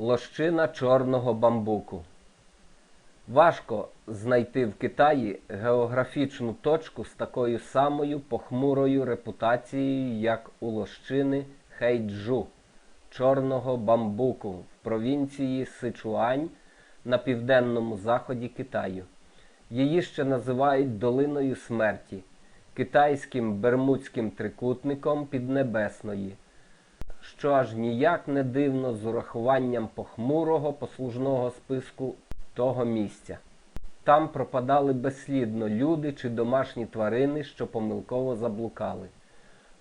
Лощина чорного бамбуку. Важко знайти в Китаї географічну точку з такою самою похмурою репутацією, як у лощини Хейджу чорного бамбуку в провінції Сичуань на південному заході Китаю. Її ще називають долиною смерті, китайським бермудським трикутником Піднебесної що аж ніяк не дивно з урахуванням похмурого послужного списку того місця. Там пропадали безслідно люди чи домашні тварини, що помилково заблукали.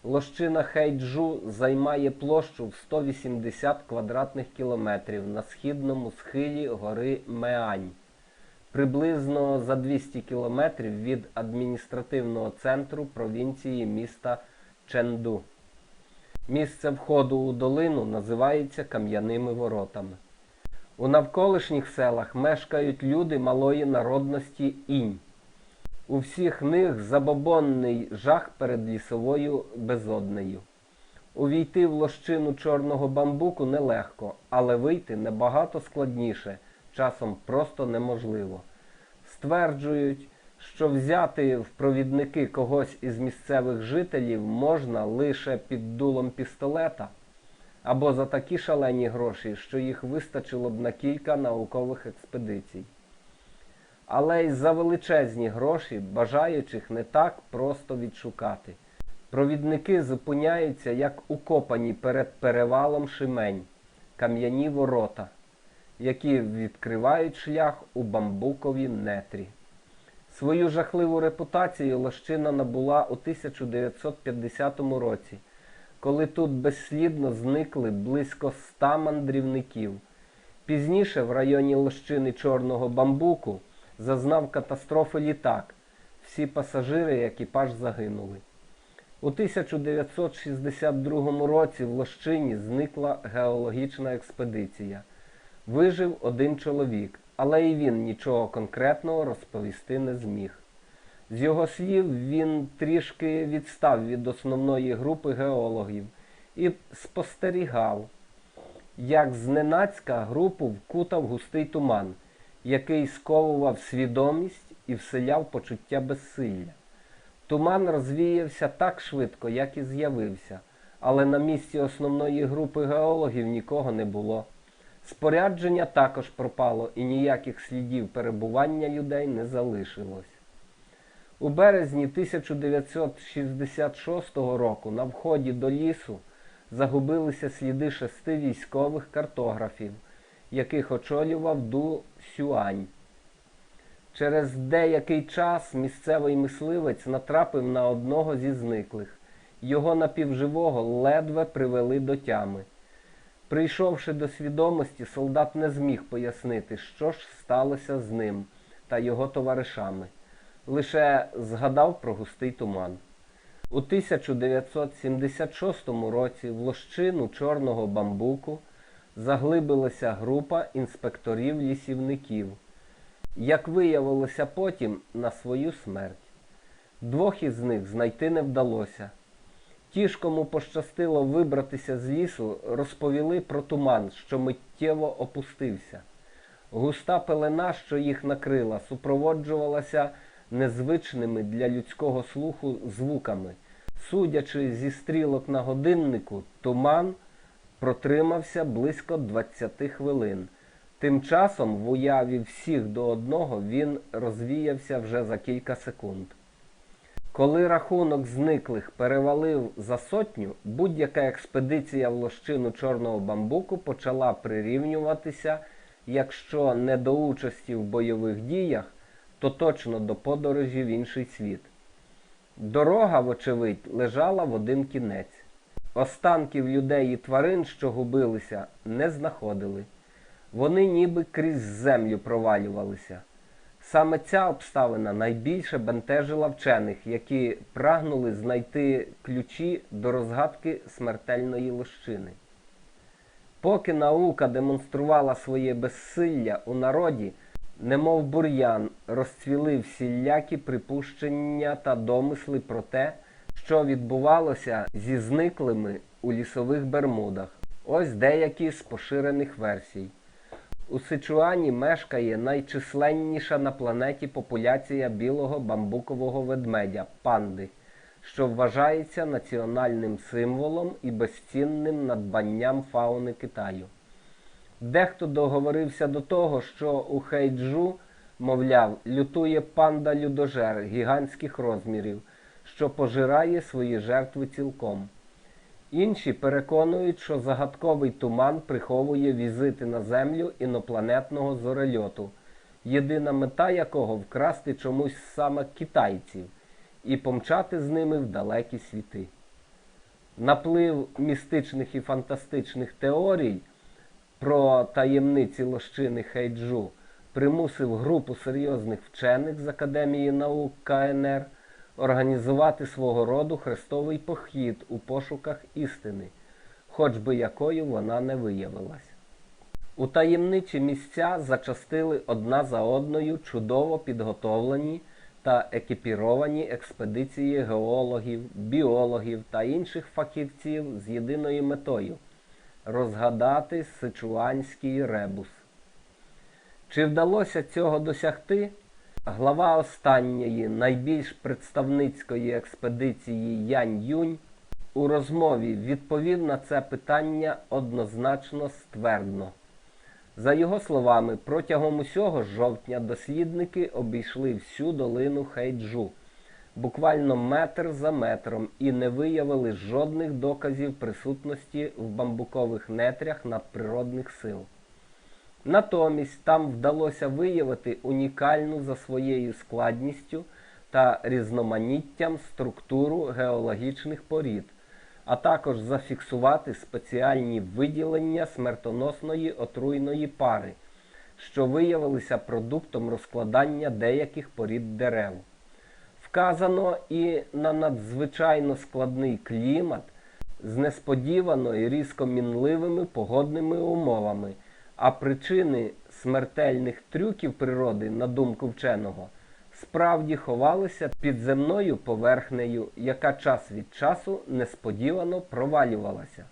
Лощина Хейджу займає площу в 180 квадратних кілометрів на східному схилі гори Меань, приблизно за 200 кілометрів від адміністративного центру провінції міста Ченду. Місце входу у долину називається Кам'яними воротами. У навколишніх селах мешкають люди малої народності інь. У всіх них забобонний жах перед лісовою безоднею. Увійти в лощину чорного бамбуку нелегко, але вийти набагато складніше, часом просто неможливо. Стверджують, що взяти в провідники когось із місцевих жителів можна лише під дулом пістолета або за такі шалені гроші, що їх вистачило б на кілька наукових експедицій. Але й за величезні гроші бажаючих не так просто відшукати. Провідники зупиняються як укопані перед перевалом шимень, кам'яні ворота, які відкривають шлях у бамбукові нетрі. Свою жахливу репутацію лощина набула у 1950 році, коли тут безслідно зникли близько ста мандрівників. Пізніше в районі лощини Чорного бамбуку зазнав катастрофи літак. Всі пасажири і екіпаж загинули. У 1962 році в Лощині зникла геологічна експедиція. Вижив один чоловік, але і він нічого конкретного розповісти не зміг. З його слів, він трішки відстав від основної групи геологів і спостерігав, як зненацька групу вкутав густий туман, який сковував свідомість і вселяв почуття безсилля. Туман розвіявся так швидко, як і з'явився, але на місці основної групи геологів нікого не було. Спорядження також пропало і ніяких слідів перебування людей не залишилось. У березні 1966 року на вході до лісу загубилися сліди шести військових картографів, яких очолював Ду Сюань. Через деякий час місцевий мисливець натрапив на одного зі зниклих. Його напівживого ледве привели до тями. Прийшовши до свідомості, солдат не зміг пояснити, що ж сталося з ним та його товаришами. Лише згадав про густий туман. У 1976 році в лощину чорного бамбуку заглибилася група інспекторів-лісівників. Як виявилося потім, на свою смерть. Двох із них знайти не вдалося. Ті ж, кому пощастило вибратися з лісу, розповіли про туман, що миттєво опустився. Густа пелена, що їх накрила, супроводжувалася незвичними для людського слуху звуками. Судячи зі стрілок на годиннику, туман протримався близько 20 хвилин. Тим часом в уяві всіх до одного він розвіявся вже за кілька секунд. Коли рахунок зниклих перевалив за сотню, будь-яка експедиція в лощину чорного бамбуку почала прирівнюватися, якщо не до участі в бойових діях, то точно до подорожі в інший світ. Дорога, вочевидь, лежала в один кінець. Останків людей і тварин, що губилися, не знаходили. Вони ніби крізь землю провалювалися. Саме ця обставина найбільше бентежила вчених, які прагнули знайти ключі до розгадки смертельної лощини. Поки наука демонструвала своє безсилля у народі, немов бур'ян, розцвіли всілякі припущення та домисли про те, що відбувалося зі зниклими у лісових Бермудах. Ось деякі з поширених версій. У Сичуані мешкає найчисленніша на планеті популяція білого бамбукового ведмедя панди, що вважається національним символом і безцінним надбанням фауни Китаю. Дехто договорився до того, що у Хейджу, мовляв, лютує панда людожер гігантських розмірів, що пожирає свої жертви цілком. Інші переконують, що загадковий туман приховує візити на землю інопланетного зорельоту, єдина мета якого вкрасти чомусь саме китайців і помчати з ними в далекі світи. Наплив містичних і фантастичних теорій про таємниці лощини Хейджу примусив групу серйозних вчених з Академії наук КНР організувати свого роду хрестовий похід у пошуках істини, хоч би якою вона не виявилась. У таємничі місця зачастили одна за одною чудово підготовлені та екіпіровані експедиції геологів, біологів та інших фахівців з єдиною метою розгадати сичуанський ребус. Чи вдалося цього досягти? Глава останньої найбільш представницької експедиції Янь Юнь у розмові відповів на це питання однозначно ствердно. За його словами, протягом усього жовтня дослідники обійшли всю долину Хейджу, буквально метр за метром, і не виявили жодних доказів присутності в бамбукових нетрях надприродних сил. Натомість там вдалося виявити унікальну за своєю складністю та різноманіттям структуру геологічних порід, а також зафіксувати спеціальні виділення смертоносної отруйної пари, що виявилися продуктом розкладання деяких порід дерев. Вказано і на надзвичайно складний клімат з несподівано і різко мінливими погодними умовами. А причини смертельних трюків природи, на думку вченого, справді ховалися під земною поверхнею, яка час від часу несподівано провалювалася.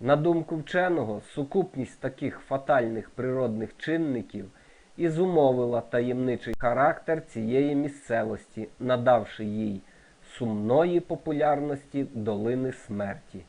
На думку вченого, сукупність таких фатальних природних чинників і зумовила таємничий характер цієї місцевості, надавши їй сумної популярності долини смерті.